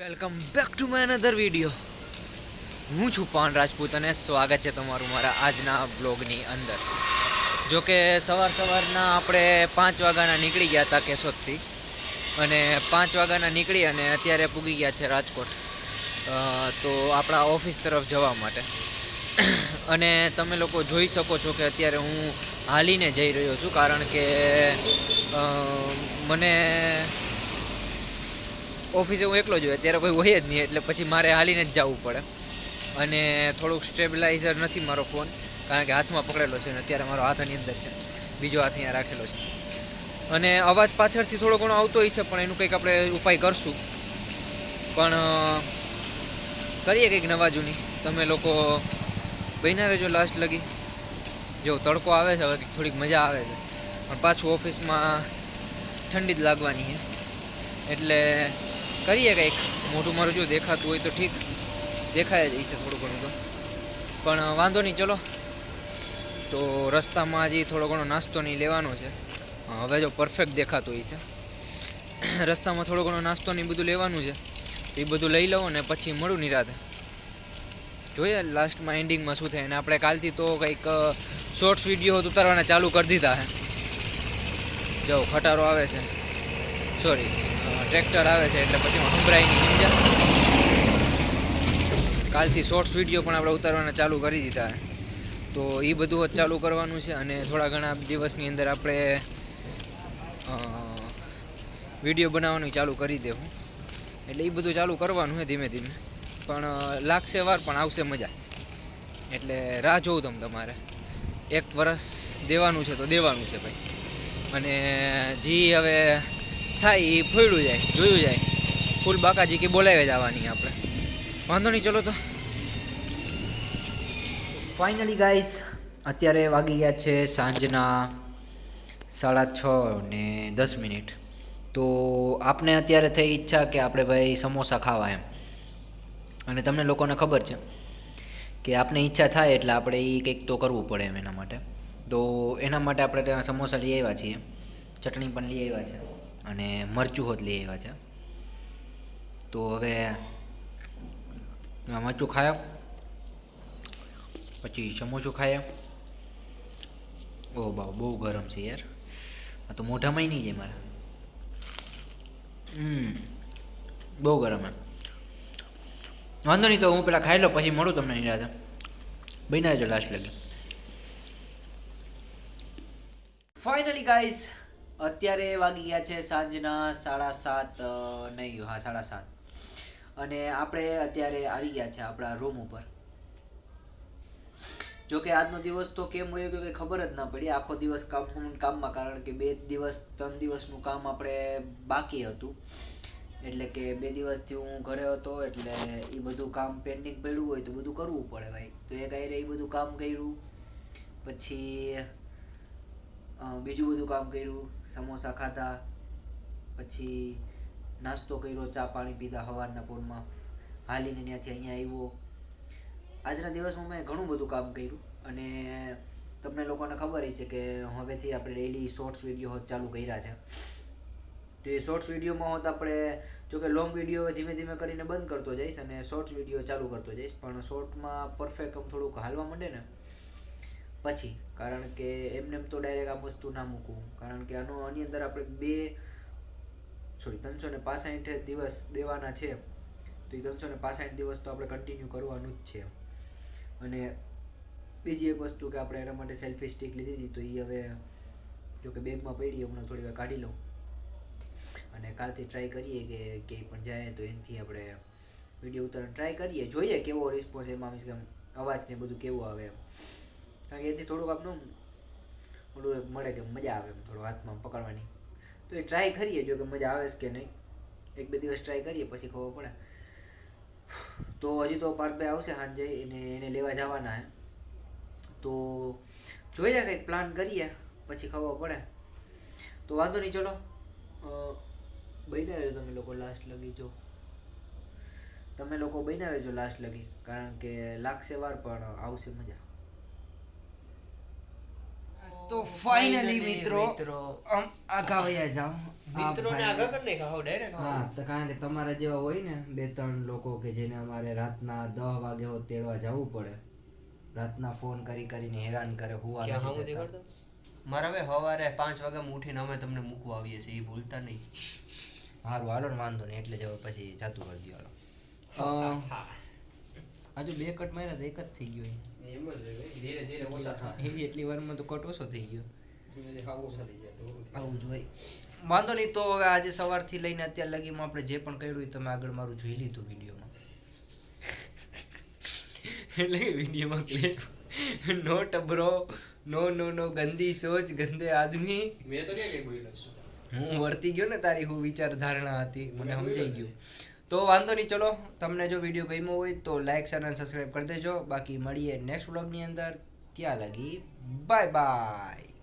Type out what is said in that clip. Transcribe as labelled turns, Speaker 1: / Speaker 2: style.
Speaker 1: Welcome back to my another video. હું છું પાન રાજપૂત અને સ્વાગત છે તમારું મારા આજના બ્લોગની અંદર. જો કે સવાર સવારના આપણે પાંચ વાગ્યાના નીકળી ગયા હતા કેશોદથી. અને પાંચ વાગ્યાના નીકળી અને અત્યારે પૂગી ગયા છે રાજકોટ. તો આપણા ઓફિસ તરફ જવા માટે. અને તમે લોકો જોઈ શકો છો કે અત્યારે હું હાલીને જઈ રહ્યો છું કારણ કે મને ઓફિસે હું એકલો જ હોય ત્યારે કોઈ હોય જ નહીં, એટલે પછી મારે હાલીને જ જવું પડે. અને થોડુંક સ્ટેબિલાઇઝર નથી મારો ફોન કારણ કે હાથમાં પકડેલો છે અને અત્યારે મારો હાથની અંદર છે. બીજો હાથ અહીંયા રાખેલો છે. અને અવાજ પાછળથી થોડો ઘણો આવતો હોય છે, પણ એનું કંઈક આપણે ઉપાય કરશું. પણ કરીએ કંઈક નવા જૂની. તમે લોકો બન્યા રહેજો લાસ્ટ લગી. જો તડકો આવે છે, હવે થોડીક મજા આવે છે. પણ પાછું ઓફિસમાં ઠંડી જ લાગવાની છે. એટલે કરીએ કંઈક. મોટું મારું જો દેખાતું હોય તો ઠીક. દેખાય જ હશે થોડું ઘણું તો. પણ વાંધો નહીં, ચલો. તો રસ્તામાં હજી થોડો ઘણો નાસ્તો નહીં લેવાનો છે. હવે જો પરફેક્ટ દેખાતું છે. રસ્તામાં થોડો ઘણો નાસ્તો નહીં બધું લેવાનું છે. એ બધું લઈ લઉં ને પછી મળું નિરાતે જોઈએ લાસ્ટમાં એન્ડિંગમાં શું થાય. અને આપણે કાલથી તો કંઈક શોર્ટ્સ વીડિયો ઉતારવાના ચાલુ કરી દીધા છે. જો, ખટારો આવે છે. સોરી ટ્રેક્ટર આવે છે, એટલે પછી સંભળાય નહીં સમજ્યા. કાલથી શોર્ટ્સ વીડિયો પણ આપણે ઉતારવાના ચાલુ કરી દીધા. તો એ બધું જ ચાલુ કરવાનું છે અને થોડા ઘણા દિવસની અંદર આપણે વીડિયો બનાવવાનું ચાલુ કરી દેવું એટલે એ બધું ચાલુ કરવાનું છે ધીમે ધીમે. પણ લાગશે વાર, પણ આવશે મજા. એટલે રાહ જોઉં તમ તમારે. એક વરસ દેવાનું છે તો દેવાનું છે ભાઈ. અને જી હવે થાય એ ફોડ્યું જાય, જોયું જાય. ફૂલ બાકાજી કે બોલાવી જવાની આપણે. વાંધો નહીં, ચલો તો. ફાઇનલી ગાઈસ અત્યારે વાગી ગયા છે સાંજના સાડા છ ને દસ મિનિટ. તો આપને અત્યારે થઈ ઈચ્છા કે આપણે ભાઈ સમોસા ખાવા એમ? અને તમને લોકોને ખબર છે કે આપણે ઈચ્છા થાય એટલે આપણે એ કંઈક તો કરવું પડે એમ એના માટે. તો એના માટે આપણે ત્યાં સમોસા લઈ આવ્યા છીએ. ચટણી પણ લઈ આવ્યા છે. અને મરચું હોત લઈ આવ્યા છે. તો હવે મરચું ખાયા. પછી સમોસું ખાયા. ઓ બા બહુ ગરમ છે યાર. આ તો મોઢામાંય નહીં જાય મારા. હમ, બહુ ગરમ એમ. વાંધો નહીં તો હું પેલા ખાઈ લો પછી મળું તમને નિરાતે બન્યા જો લાસ્ટ લગી. ફાઇનલી ગાઈઝ અત્યારે વાગી ગયા છે સાંજના સાડા સાત નહીં, હા, સાડા સાત. અને આપણે અત્યારે આવી ગયા છે આપણા રૂમ ઉપર. જો કે આજનો દિવસ તો કેમ હોય ગયો કે ખબર જ ના પડી. આખો દિવસ કામ, કામમાં, કારણ કે બે દિવસ, ત્રણ દિવસનું કામ આપણે બાકી હતું. એટલે કે બે દિવસથી હું ઘરે હતો, એટલે એ બધું કામ પેન્ડિંગ પડ્યું હોય તો બધું કરવું પડે ભાઈ. તો એ કહી એ બધું કામ કર્યું? પછી બીજું બધું કામ કર્યું. સમોસા ખાધા. પછી નાસ્તો કર્યો, ચા પાણી પીધા સવારના પોરમાં. હાલીને ત્યાંથી અહીંયા આવ્યો. આજના દિવસમાં મેં ઘણું બધું કામ કર્યું અને તમને લોકોને ખબર છે કે હવેથી આપણે ડેઈલી શોર્ટ્સ વીડિયો ચાલુ કર્યા છે. તો એ શોર્ટ્સ વિડીયોમાં હોત આપણે જોકે લોંગ વીડિયો ધીમે ધીમે કરીને બંધ કરતો જઈશ અને શોર્ટ્સ વીડિયો ચાલુ કરતો જઈશ. પણ શોર્ટમાં પરફેક્ટ આમ થોડુંક હાલવા માંડે ને પછી, કારણ કે એમને એમ તો ડાયરેક્ટ આ વસ્તુ ના મૂકવું. કારણ કે આનો, આની અંદર આપણે બે સોરી ત્રણસો ને પાસઠ દિવસ દેવાના છે. તો એ ત્રણસો ને પાસઠ દિવસ તો આપણે કન્ટિન્યુ કરવાનું જ છે. અને બીજી એક વસ્તુ કે આપણે એના માટે સેલ્ફી સ્ટિક લીધી હતી, તો એ હવે જો કે બેગમાં પડી હમણાં થોડી વાર કાઢી લઉં. અને કાલથી ટ્રાય કરીએ કે ક્યાંય પણ જાય તો એનાથી આપણે વીડિયો ઉતારવાનો ટ્રાય કરીએ. જોઈએ કેવો રિસ્પોન્સ એમાં, મીન્સ કે અવાજ ને બધું કેવું આવે. એમ કારણ કે એથી થોડુંક આપણું થોડું મળે કે મજા આવે એમ થોડું હાથમાં પકડવાની. તો એ ટ્રાય કરીએ જો કે મજા આવે છે કે નહીં. એક બે દિવસ ટ્રાય કરીએ પછી ખબર પડે. તો હજી તો પાર્થભાઈ આવશે સાંજે, એને એને લેવા જવાના હે તો જોઈએ કંઈક પ્લાન કરીએ, પછી ખબર પડે. તો વાંધો નહીં, ચલો. બન્યા રહેજો તમે લોકો લાસ્ટ લગી જો. તમે લોકો બન્યા રહેજો લાસ્ટ લગી, કારણ કે લાગશે વાર, પણ આવશે મજા. તો ફાઇનલી મિત્રો આમ આગા વયા જાઓ.
Speaker 2: મિત્રોને
Speaker 1: આ
Speaker 2: આગળ કરી નાખ્યા, હાવ direct.
Speaker 1: હા તો કારણ કે તમારા જેવા હોય ને બે ત્રણ લોકો કે જેને અમારે રાતના દસ વાગે હો તેડવા જવું પડે. રાતના ફોન કરી કરીને હેરાન કરે હુવા
Speaker 2: ક્યાં
Speaker 1: નથી દેતા.
Speaker 2: મારા ભાઈ સવારે પાંચ વાગે ઉઠીને અમે તમને મૂકવા આવીએ છીએ એ ભૂલતા નહીં.
Speaker 1: હારું હાલો ને વાંધો નહીં એટલે જ હવે પછી જાતું કરી દો હાલો. આજુ બે કટ માર્યા તો એક જ થઈ ગયો
Speaker 2: એમ જ ધીરે ધીરે ઓછા થાય.
Speaker 1: એટલી વારમાં તો કટ ઓછો થઈ ગયો. આવું વાંધો નહીં તો હવે આજે સવારથી લઈને અત્યાર લગીમાં આપણે જે પણ કર્યું એ તમે આગળ મારું જોઈ લીધું વિડીયોમાં. એટલે વિડીયોમાં ક્લિપ નો ટબરો નો નો નો ગંદી સોચ ગંદે આદમી.
Speaker 2: મેં તો ક્યાં
Speaker 1: હું વર્તી ગયો ને તારી હું વિચાર ધારણા હતી મને સમજાઈ ગયું. તો વાંધો નહીં, ચલો. તમને જો વીડિયો ગમ્યો હોય તો લાઈક શેર અને સબસ્ક્રાઈબ કરી દેજો. બાકી મળીએ નેક્સ્ટ વ્લોગની અંદર. ત્યાં લગી બાય બાય